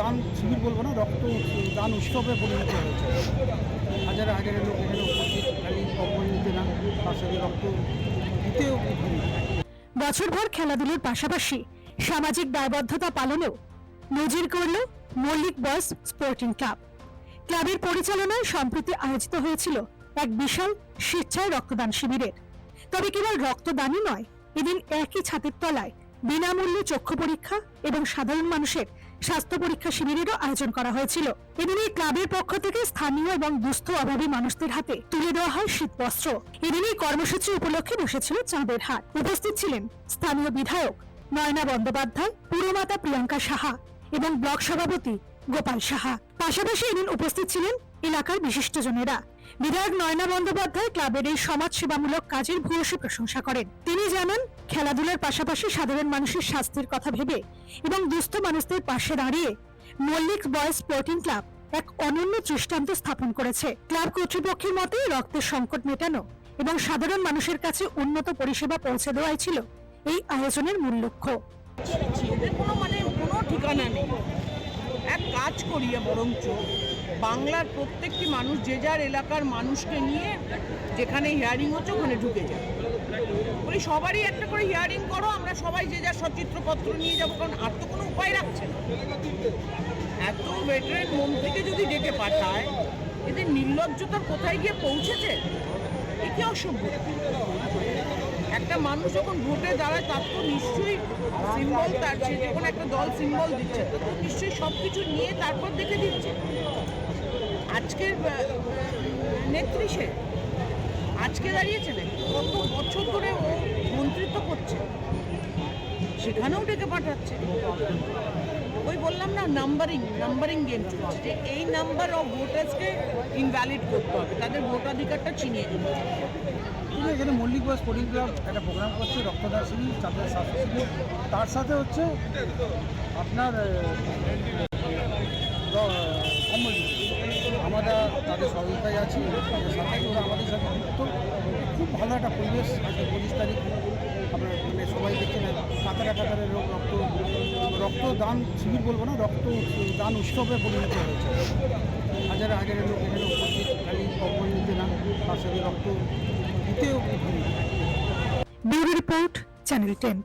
দান শিবির বলব না রক্ত দান উৎসবে পরিণত হয়েছে। লোক এখানে উপস্থিত, খালি না, তার সাথে রক্ত দিতেও বছরভর খেলাধুলোর পাশাপাশি সামাজিক দায়বদ্ধতা পালনেও নজির করল মল্লিক বয়স স্পোর্টিং ক্লাব। ক্লাবের পরিচালনায় সম্প্রতি আয়োজিত হয়েছিল এক বিশাল স্বেচ্ছায় রক্তদান শিবিরের। তবে কেবল রক্তদানই নয়, এদিন একই ছাতের তলায় বিনামূল্যে চক্ষু পরীক্ষা এবং সাধারণ মানুষের স্বাস্থ্য পরীক্ষা শিবিরেরও আয়োজন করা হয়েছিল। এদিন ক্লাবের পক্ষ থেকে স্থানীয় এবং দুস্থ অভাবী মানুষদের হাতে তুলে দেওয়া হয় শীতবস্ত্র। এদিন এই কর্মসূচি উপলক্ষে বসেছিল চাঁদের হাট। উপস্থিত ছিলেন স্থানীয় বিধায়ক নয়না বন্দ্যোপাধ্যায়, পুরমাতা প্রিয়াঙ্কা সাহা এবং ব্লক সভাপতি গোপাল সাহা। পাশাপাশি এদিন উপস্থিত ছিলেন এলাকার বিশিষ্টজনেরা। বিধায়ক নয়না বন্দ্যোপাধ্যায় ক্লাবের এই সমাজ সেবামূলক কাজের ভূয়সী প্রশংসা করেন। তিনি জানান, খেলাধুলার পাশাপাশি সাধারণ মানুষের স্বাস্থ্যের কথা ভেবে এবং দুস্থ মানুষদের পাশে দাঁড়িয়ে মল্লিক বয়েজ স্পোর্টিং ক্লাব এক অনন্য দৃষ্টান্ত স্থাপন করেছে। ক্লাব কর্তৃপক্ষের মতে, রক্তের সংকট মেটানো এবং সাধারণ মানুষের কাছে উন্নত পরিষেবা পৌঁছে দেওয়াই ছিল এই আয়োজনের মূল লক্ষ্য। কোনো মানে কোনো ঠিকানা নেই। এক কাজ করিয়া বরঞ্চ বাংলার প্রত্যেকটি মানুষ, যে যার এলাকার মানুষকে নিয়ে যেখানে হিয়ারিং হচ্ছে, ওখানে ঢুকে যায়। বলি, সবারই একটা করে হিয়ারিং করো, আমরা সবাই যে যার সচিত্রপত্র নিয়ে যাব, কারণ আর তো কোনো উপায় রাখছে না। এত ভেটারেন মন্ত্রীকে যদি ডেকে পাঠায়, এদের নির্লজ্জতার কোথায় গিয়ে পৌঁছেছে? এ কি অসভ্য? একটা মানুষ যখন ভোটে দাঁড়ায়, তার তো নিশ্চয়ই সিম্বল তার, সে যখন একটা দল সিম্বল দিচ্ছে তো নিশ্চয়ই সব কিছু নিয়ে তারপর দেখে দিচ্ছে। আজকের নেত্রী আজকে দাঁড়িয়েছে কত বছর ধরে ও মন্ত্রিত্ব করছে? সেখানেও ডেকে পাঠাচ্ছে। ওই বললাম না নাম্বারিং নাম্বারিং গেম চলছে। যে এই নাম্বার অফ ভোটার্সকে ইনভ্যালিড করতে হবে, তাদের ভোটাধিকারটা চিনিয়ে দিতে হবে। এখানে মল্লিক ক্লাব একটা প্রোগ্রাম করছে রক্তদান তার সাথে হচ্ছে আপনার আমরা তাদের সহযোগিতায় আছি ওরা আমাদের সাথে যুক্ত। খুব ভালো একটা পরিবেশ আজকে পঁচিশ তারিখ। আপনার মানে সবাই দেখছেন, কাতারে কাতারে লোক রক্ত, রক্তদান শিবির বলব না রক্ত দান উৎসবে পরিণত হয়েছে। হাজারে হাজারে লোক এখানে উপস্থিত, খালি নিতে না, তার সাথে রক্ত দিতেও রিপোর্ট, চ্যানেল টেন।